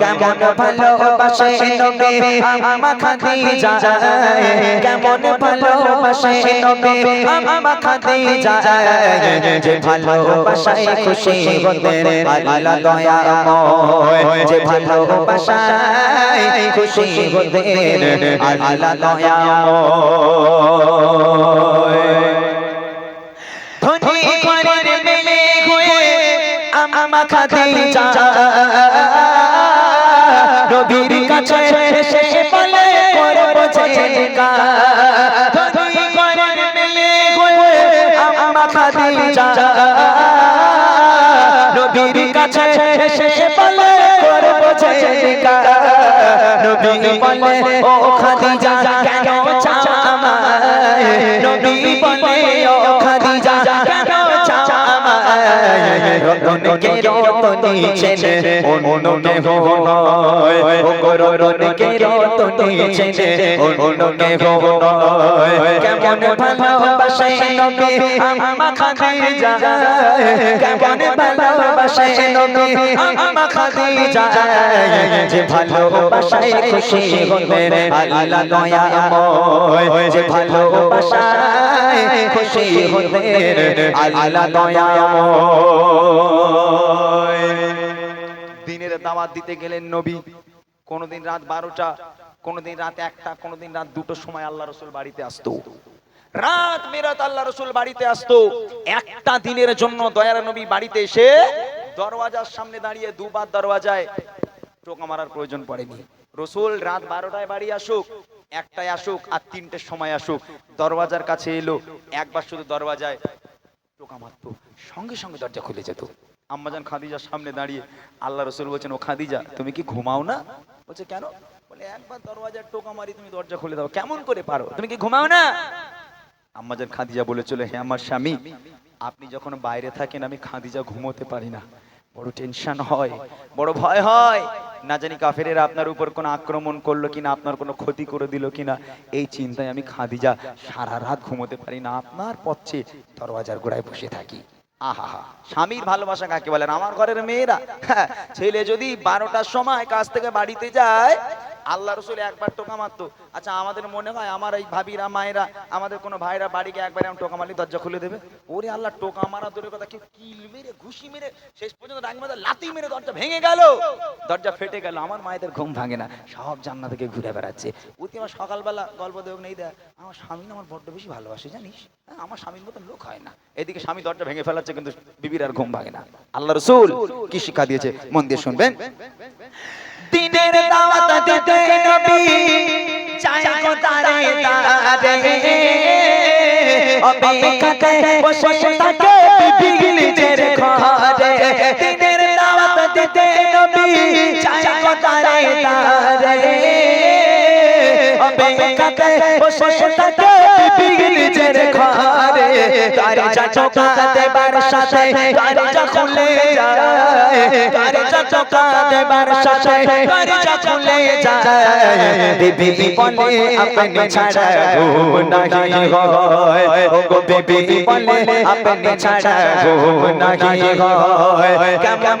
কেমন ভালোবাসে নবী? আমা খাদিজা কেমন ভালোবাসে নবী? আমা খাদিজা যে ভালোবাসায় খুশি হতে আল্লাহ দয়াময় যে ভালোবাসায় খুশি হতে আল্লাহ দয়াময় ধনী ঘরের মেয়ে হয়ে আমা খাদিজা নবীর সে বলে করব জেকা নবী বলে ও খাদিজা কেন চামায় নবী বলে ও খাদিজা রতনকে রতনী চেনে অন্য কেহ নয় ও রতনকে রতনী চেনে অন্য কেহ নয় কেমন ভালোবাসে নবী? আমা খাদিজা কেমন ভালোবাসে নবী? আমা খাদিজা যে ভালোবাসায় খুশি হতে আল্লাহ দয়াময়। যে ভালোবাসায় খুশি হতে আল্লাহ দয়াময়। দিনের দাওয়াত দিতে গেলেন নবী। কোনোদিন রাত বারোটা, কোনোদিন রাত একটা, কোনোদিন রাত দুটোর সময় আল্লাহ রসুল বাড়িতে আসতো। রাত মেরাত আল্লাহ রসুল বাড়িতে আসতো। একটা দিনের জন্য দয়ার নবী বাড়িতে এসে দরওয়াজার সামনে দাঁড়িয়ে দুবার দরওয়াজায় টোকা মারার প্রয়োজন পড়েনি। রসুল রাত বারোটায় বাড়ি আসুক, একটায় আসুক আর তিনটের সময় আসুক, দরওয়াজার কাছে এলো, একবার শুধু দরওয়াজায় টোকা মারতো। সঙ্গে সঙ্গে দরজা খুলে যেত। আম্মাজান খাদিজার সামনে দাঁড়িয়ে আল্লাহ রসুল বলছেন, ও খাদিজা, তুমি কি ঘুমাও না? বলছে, কেন? বলে, একবার দরওয়াজার টোকা মারি, তুমি দরজা খুলে দাও। কেমন করে পারো? তুমি কি ঘুমাও না? আম্মাজান খাদিজা বলে চলে হ্যাঁ আমার স্বামী, আপনি যখন বাইরে থাকেন, আমি খাদিজা ঘুমোতে পারি না। বড় টেনশন হয়, বড় ভয় হয়। না জানি কাফেরেরা আপনার উপর কোনো আক্রমণ করল কিনা, আপনার কোনো ক্ষতি করে দিল কিনা। এই চিন্তায় আমি খাদিজা সারা রাত ঘুমোতে পারি না। আপনার পথে দরওয়াজার গোড়ায় বসে থাকি। আহা স্বামীর ভালোবাসা কাকে বলেন? আমার ঘরের মেয়েরা। হ্যাঁ, ছেলে যদি বারোটার সময় কাজ থেকে বাড়িতে যায় আল্লাহ রসুল একবার টোকা মারতো। আচ্ছা আমাদের মনে হয় আমার এই ভাবিরা মায়েরা আমাদের কোনো ভাইরা বাড়িকে একবার এমন টোকা মারলে দরজা খুলে দেবে? ওরে আল্লাহ টোকা মারা দূরের কথা কিল মেরে ঘুষি মেরে শেষ পর্যন্ত মাথা লাতি মেরে দরজা ভেঙে গেল। দরজা ফেটে গেল আমার মায়েদের ঘুম ভাঙে না। সব জান্না থেকে ঘুরে বেড়াচ্ছে। ওতে আমার সকালবেলা গল্প দেব নেই দেয়। আমার স্বামী আমার বড্ড বেশি ভালোবাসে জানিস? হ্যাঁ, আমার স্বামীর মতন লোক হয় না। এদিকে স্বামী দরজা ভেঙে ফেলাচ্ছে কিন্তু বিবির আর ঘুম ভাঙে না। আল্লাহ রসুল কি শিক্ষা দিয়েছে? মন দিয়ে শুনবেন। দিনের দাওয়াত দিতে নবী। চায় গো তারে অপেক্ষাতে বসে থাকে বিবি নিজের ঘরে। দিনের দাওয়াত দিতে নবী চায় গো তারে তারে অপেক্ষাতে বসে থাকে বিবি নিজের ঘরে। যা চোখা দেবার সাথে তার খুলে যায় দরজা চোখা দেবার সাথে তার খুলে যায়। বিবি বলে আপনি ছাড়া ঘুম নাহি হয়। গো বিবি বলে আপনি ছাড়া ঘুম নাহি হয়। কেমন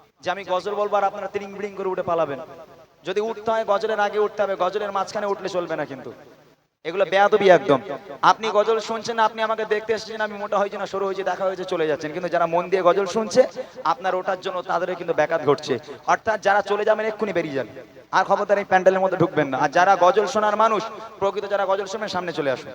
যে আমি গজল বলব আর আপনারা তিরিং বিড়িং করে উঠে পালাবেন। যদি উঠতে হয় গজলের আগে উঠতে হবে, গজলের মাঝখানে উঠলে চলবে না কিন্তু। এগুলো বেয়াদবি একদম। আপনি গজল শুনছেন, আপনি আমাকে দেখতে এসেছেন, আমি মোটা হয়েছে না, সরু হয়েছে, দেখা হয়েছে, চলে যাচ্ছেন। কিন্তু যারা মন দিয়ে গজল শুনছে, আপনার ওঠার জন্য তাদেরও কিন্তু ব্যাঘাত ঘটছে। অর্থাৎ যারা চলে যাবেন, এক্ষুনি বেরিয়ে যান। আর খবরদার এই প্যান্ডেলের মধ্যে ঢুকবেন না। আর যারা গজল শোনার মানুষ, প্রকৃত যারা গজল শোনেন, সামনে চলে আসুন।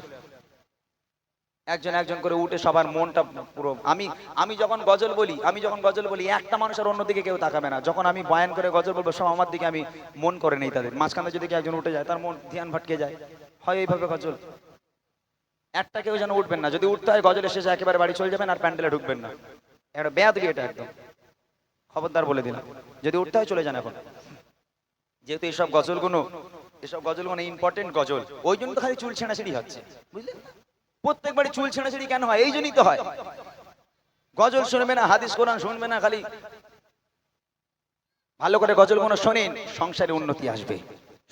একজন একজন করে উঠে সবার মনটা পুরো আমি আমি যখন গজল বলি, আমি যখন গজল বলি, একটা মানুষের অন্যদিকে কেউ তাকাবে না। যখন আমি বয়ান করে গজল বলব, সব আমার দিকে আমি মন করে নেই তাদের। মাঝখানে যদি একজন উঠে যায়, তার মন ধ্যান ভটকে যায়। হয় এইভাবে গজল। একটা কেউ যেন উঠবেন না। যদি উঠতে হয়, গজলের শেষে একেবারে বাড়ি চলে যাবেন আর প্যান্ডেলে ঢুকবেন না। এটা বেয়াদবি এটা একদম। খবরদার বলে দিলাম। যদি উঠতে হয়, চলে যান এখন। যেহেতু এসব গজলগুলো এসব গজলগুলো ইম্পর্টেন্ট গজল। ওই জন্য তো খালি চুল ছেঁড়াছেড়ি হচ্ছে। বুঝলেন? প্রত্যেকবারই চুল ছেঁড়াছেড়ি কেন হয়? এই জন্যই তো হয়। গজল শুনবে না, হাদিস, কোরআন শুনবে না খালি। ভালো করে গজল কোনো শোনেন, সংসারে উন্নতি আসবে,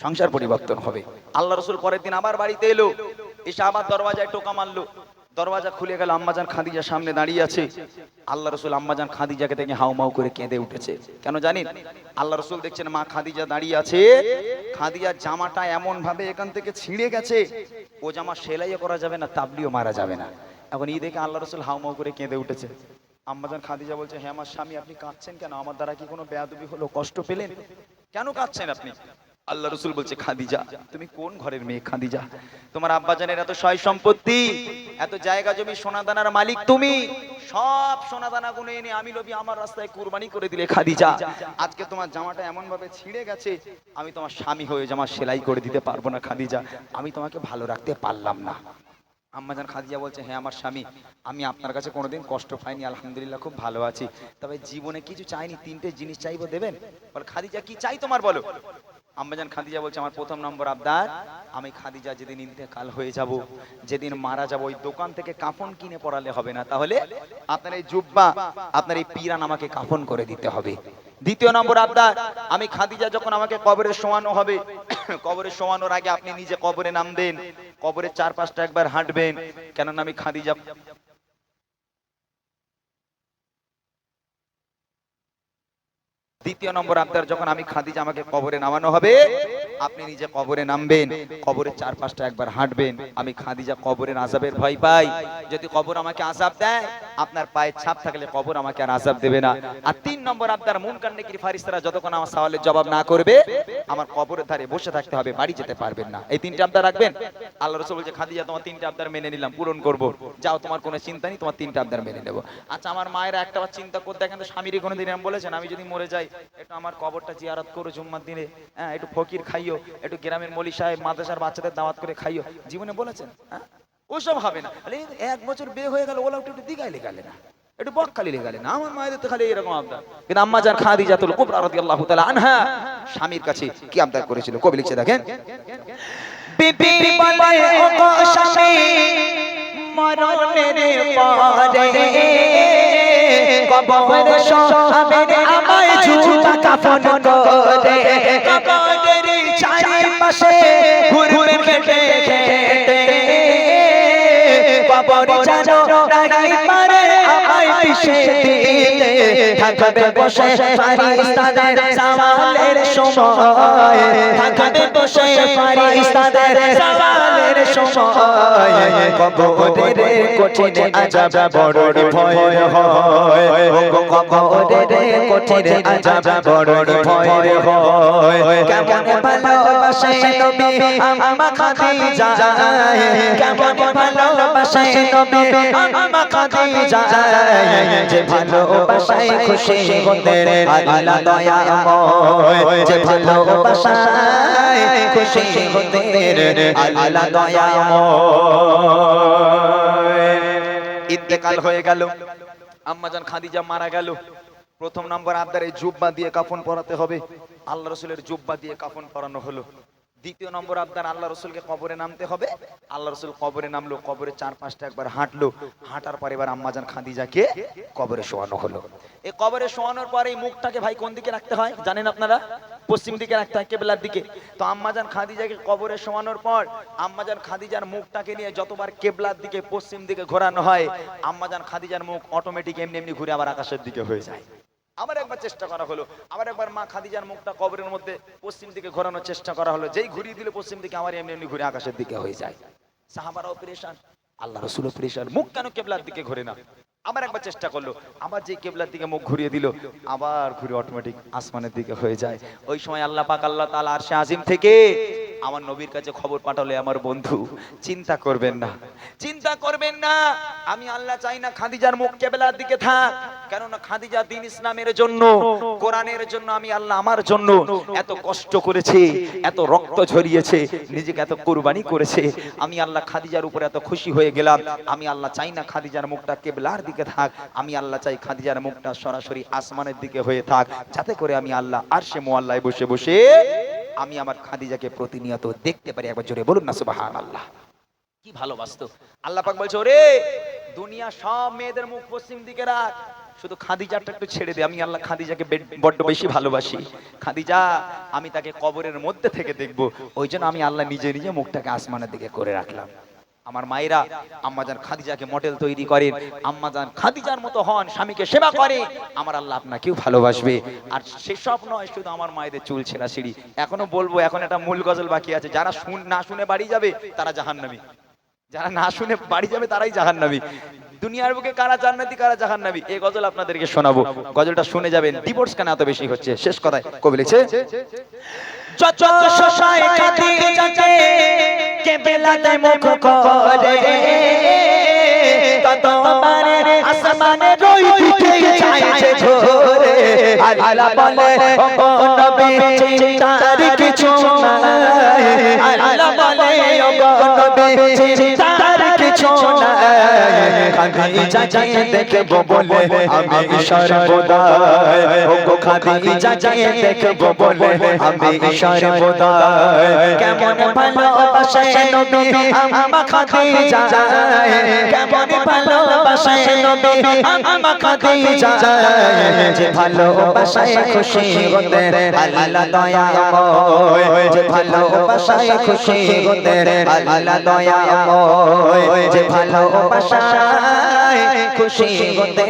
সংসার পরিবর্তন হবে। আল্লাহ রসুল পরের দিন আবার বাড়িতে এলো, এসে আবার দরওয়াজায় টোকা মারলো। দরওয়াজা খুলে গেল, আম্মাজান খাদিজা সামনে দাঁড়িয়ে আছে। আল্লাহ রসুল আম্মাজান খাদিজাকে দেখে হাউমাউ করে কেঁদে উঠেছে। কেন জানেন? আল্লাহ রসুল দেখছেন মা খাদিজা দাঁড়িয়ে আছে। খাদিজার জামাটা এমন ভাবে এখান থেকে ছিঁড়ে গেছে। ও জামা সেলাইও করা যাবে না, তাবলিও মারা যাবে না। এখন এই দেখে আল্লাহ রসুল হাউমাউ করে কেঁদে উঠেছে। আম্মাজান খাদিজা বলছে হ্যাঁ আমার স্বামী, আপনি কাঁদছেন কেন? আমার দ্বারা কি কোনো বেয়াদবি হলো? কষ্ট পেলেন? কেন কাঁদছেন আপনি? আল্লাহ রসুল বলছে খাদিজা তুমি কোন ঘরের মেয়ে? খাদিজা তোমার আব্বাজানের এত সয় সম্পত্তি। এত জায়গা জমি, সোনাদানার মালিক তুমি। সব সোনাদানা গুনে এনে আমি নবী আমার রাস্তায় কুরবানি করে দিলে খাদিজা আজকে তোমার জামাটা এমন ভাবে ছিঁড়ে গেছে, আমি তোমার স্বামী হয়ে জামা সেলাই করে দিতে পারব না খাদিজা আমি তোমাকে ভালো রাখতে পারলাম না। আম্মাজান খাদিজা বলছে হ্যাঁ আমার স্বামী, আমি আপনার কাছে কোনোদিন কষ্ট পাইনি, আলহামদুলিল্লাহ, খুব ভালো আছি। তবে জীবনে কিছু চাইনি, তিনটে জিনিস চাইব, দেবেন? বল খাদিজা কি চাই তোমার বলো? আম্মাজান খাদিজা বলছে, আমার প্রথম নম্বর আবদার, আমি খাদিজা যেদিন ইন্তেকাল হয়ে যাব, যেদিন মারা যাব, ওই দোকান থেকে কাফন কিনে পড়ালে হবে না। তাহলে আপনার এই জুব্বা, আপনার এই পিরান আমাকে কাফন করে দিতে হবে। দ্বিতীয় নম্বর আবদার, আমি খাদিজা যখন আমাকে কবরে শোয়ানো হবে, কবরে শোয়ানোর আগে আপনি নিজে কবরে নামবেন, কবরের চার পাঁচটা একবার হাঁটবেন। কেননা আমি খাদিজা দ্বিতীয় নম্বর আবদার যখন আমি খাদিজা আমাকে কবরে নামানো হবে আপনি নিজে কবরে নামবেন, কবরের চার পাঁচটা একবার হাঁটবেন। আমি খাদিজা কবরের আজাবের ভয় পাই। যদি কবর আমাকে আজাব দেয়, আপনার পায়ের ছাপ থাকলে কবর আমাকে আর আজাব দেবে না। আর তিন নম্বর আবদার মন কান্নে কি ফারিস্তারা যতক্ষণ আমার সওয়ালের জবাব না করবে, আমার কবরের ধারে বসে থাকতে হবে, বাড়ি যেতে পারবেন না। এই তিনটা আবদার রাখবেন? আল্লাহ রসুল বলছে, খাদিজা, তোমার তিনটা আবদার মেনে নিলাম, পূরণ করব। যাও, তোমার কোনো চিন্তা নেই, তোমার তিনটা আবদার মেনে নেব। আচ্ছা আমার মায়েরা একটা বার চিন্তা করতে দেখেন তো স্বামীরই কোনো দিন বলেছেন, আমি যদি মরে যাই, একটু আমার কবরটা জিয়ারত করো জুম্মার দিনে। হ্যাঁ একটু ফকির খাইও, একটু গ্রামের মলি সাহেব, মাদ্রাসার বাচ্চাদের দাওয়াত করে খাইও। জীবনে বলেছেন হ্যাঁ? ওসব হবে না। এক বছর বিয়ে হয়ে গেল ওলা একটু দিঘায় লেগালে না। একটু বকখালি লেগালে না। আমার মায়েদের তো খালি এরকম আবদার। কিন্তু আম্মা যান খাদিজাতুল কুবরা রাদিয়াল্লাহু তাআলা আনহা, স্বামীর কাছে কি আবদার করেছিল। কবি লিখছে, দেখেন বিবি বলে ও কবর সহাবের আমায় ঝুটা কাফন করে। কবরের চারিপাশে ঘুরবে খেটে খেটে কবর জানো নাই পারে আমায় পিছে দিতে থাকবে বসে ফারিস্তাদের সওয়ালের সময়। থাকবে বসে ফারিস্তাদের সওয়ালের সময়। কবরের কঠিন আযাব বড় ভয় হয়। কবরের কঠিন আযাব বড় ভয় হয়। কেমন ভালোবাসে নবী আম্মা খাদিজা? কেমন ভালোবাসে নবী আম্মা খাদিজা? যে ভালোবাসায় খুশি হতেন আল্লাহ দয়াময় যে ভালোবাসায় খুশি হতেন আল্লাহ দয়াময় ইন্তেকাল হয়ে গেল। আম্মাজান খাদিজা মারা গেল। প্রথম নম্বর আবদার এই জুব্বা দিয়ে কাফন পরাতে হবে। আল্লাহ রসুলের জুব্বা দিয়ে কাফন পরানো হলো। দ্বিতীয় নম্বর আবদার আল্লাহ রসুলকে কবরে নামতে হবে। আল্লাহ রসুল কবরে নামলো, কবরে চার পাঁচটা একবার হাঁটলো। হাঁটার পর এবার আম্মাজান খাদিজাকে কবরে শোয়ানো হলো। এই কবরে শোয়ানোর পরে এই মুখটাকে ভাই কোন দিকে রাখতে হয় জানেন আপনারা? পশ্চিম দিকে রাখতে হয়, কেবলার দিকে। তো আম্মাজান খাদিজাকে কবরে শোয়ানোর পর আম্মাজান খাদিজার মুখটাকে নিয়ে যতবার কেবলার দিকে, পশ্চিম দিকে ঘোরানো হয়, আম্মাজান খাদিজার মুখ অটোমেটিক এমনি এমনি ঘুরে আবার আকাশের দিকে হয়ে যায়। আবার একবার চেষ্টা করা হলো। আবার একবার মা খাদিজার মুখটা কবরের মধ্যে পশ্চিম দিকে ঘোরানোর চেষ্টা করা হলো। যেই ঘুরিয়ে দিলে পশ্চিম দিকে, আমার এমনি এমনি ঘুরে আকাশের দিকে হয়ে যায়। সাহাবারাও পরেশান। আল্লাহ রসুলও পরেশান। মুখ কেন কেবলার দিকে ঘুরে না? আবার একবার চেষ্টা করল। আবার যে কেবলার দিকে মুখ ঘুরিয়ে দিল, আবার ঘুরে অটোমেটিক আসমানের দিকে হয়ে যায়। ওই সময় আল্লাহ পাক, আল্লাহ তাআলা আরশে আজিম থেকে আমার নবীর কাছে খবর পাঠালে আমার বন্ধু, চিন্তা করবেন না। চিন্তা করবেন না। আমি আল্লাহ চাই না খাদিজার মুখ কেবলার দিকে থাক। কেননা খাদিজা দিন ইসলামের জন্য, কোরআনের জন্য আমি আল্লাহ আমার জন্য এত কষ্ট করেছে, এত রক্ত ঝরিয়েছে, নিজেকে এত কুরবানি করেছে। আমি আল্লাহ খাদিজার উপর এত খুশি হয়ে গেলাম। আমি আল্লাহ চাই না খাদিজার মুখটা কেবলার দিকে থাক। আমি আল্লাহ চাই খাদিজার মুখটা সরাসরি আসমানের দিকে হয়ে থাক। যাতে করে আমি আল্লাহ আর সে মোয়াল্লায় বসে বসে আমি আমার খাদিজাকে প্রতিনিয়ত দেখতে পারি। একবার জোরে বলুন না সুবাহান আল্লাহ কি ভালোবাসতো। আল্লাহ পাক বলছে, ওরে, দুনিয়া সব মেয়েদের মুখ পশ্চিম দিকে রাখ। শুধু খাদিজাটা একটু ছেড়ে দে, আমি আল্লাহ খাদিজাকে বড্ড বেশি ভালোবাসি। খাদিজা, আমি তাকে কবরের মধ্যে থেকে দেখব, ওই জন্য আমি আল্লাহ নিজে নিজে মুখটাকে আসমানের দিকে করে রাখলাম। আমার মায়েরা আম্মাজান খাদিজাকে মডেল তৈরি করেন আম্মাজান খাদিজার মতো হন, স্বামীকে সেবা করে, আমার আল্লাহ আপনাকেও ভালোবাসবে। আর সেসব নয়, শুধু আমার মায়েদের চুল ছেঁড়া সিঁড়ি। এখনও বলব, এখন একটা মূল গজল বাকি আছে, যারা শুন না শুনে বাড়ি যাবে, তারা জাহান্নামী। যারা না শুনে বাড়ি যাবে, তারাই জাহান্নামী। দুনিয়ার বুকে কারা জান্নাতি, কারা জাহান্নামী এই গজল আপনাদেরকে শোনাবো। গজলটা শুনে যাবেন ডিভোর্স কেন এত বেশি হচ্ছে? শেষ কথায় কবি লিখছে চিন্তার কিছু নবী নাই খাদি যাচাই দেখব বলে আমি সর্বদা ও গো খাদি যাচাই দেখব বলে আমি সর্বদা খুশি যে ভালোবাসায় খুশি হতে।